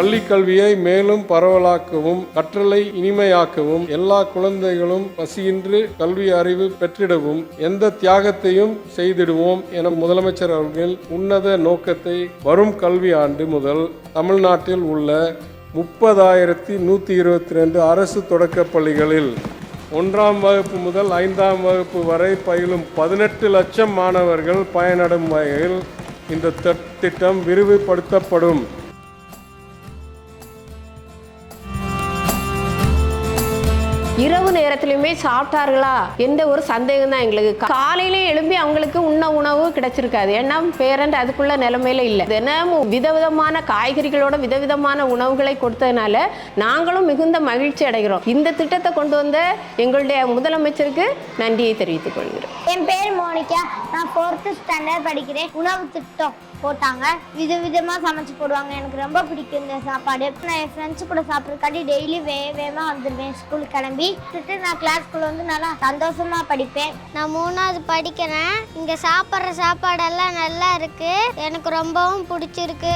பள்ளி கல்வியை மேலும் பரவலாக்கவும் கற்றலை இனிமையாக்கவும் எல்லா குழந்தைகளும் பசியின்றி கல்வி அறிவு பெற்றிடவும் எந்த தியாகத்தையும் செய்திடுவோம் என முதலமைச்சர் அவர்கள் உன்னத நோக்கத்தை வரும் கல்வி ஆண்டு முதல் தமிழ்நாட்டில் உள்ள முப்பதாயிரத்தி நூற்றி இருபத்தி ரெண்டு அரசு தொடக்க பள்ளிகளில் ஒன்றாம் வகுப்பு முதல் ஐந்தாம் வகுப்பு வரை பயிலும் பதினெட்டு லட்சம் மாணவர்கள் பயனடும் வகையில் இந்த திட்டம் விரிவுபடுத்தப்படும். இரவு நேரத்திலுமே சாப்பிட்டார்களா? எந்த ஒரு சந்தேகம் தான் எங்களுக்கு. காலையிலே எழும்பி அவங்களுக்கு உண்ண உணவு கிடைச்சிருக்காது. ஏன்னா பேரண்ட் அதுக்குள்ள நிலைமையில இல்லை. தினமும் விதவிதமான காய்கறிகளோட விதவிதமான உணவுகளை கொடுத்ததுனால நாங்களும் மிகுந்த மகிழ்ச்சி அடைகிறோம். இந்த திட்டத்தை கொண்டு வந்த எங்களுடைய முதலமைச்சருக்கு நன்றியை தெரிவித்துக் கொள்கிறோம். என் பேர் மோனிகா. நான் ஃபோர்த்து ஸ்டாண்டர்ட் படிக்கிறேன். உணவு திட்டம் போட்டாங்க. வித விதமா சமைச்சு போடுவாங்க. எனக்கு ரொம்ப பிடிக்கும் இந்த சாப்பாடு. நான் என் ஃப்ரெண்ட்ஸ் கூட சாப்பிட்றதுக்காட்டி டெய்லி வே வேகமாக வந்துடுவேன் ஸ்கூலுக்கு கிளம்பி விட்டு நான் கிளாஸ்க்குள்ள வந்து நல்லா சந்தோஷமா படிப்பேன். நான் மூணாவது படிக்கிறேன். இங்க சாப்பிட்ற சாப்பாடெல்லாம் நல்லா இருக்கு. எனக்கு ரொம்பவும் பிடிச்சிருக்கு.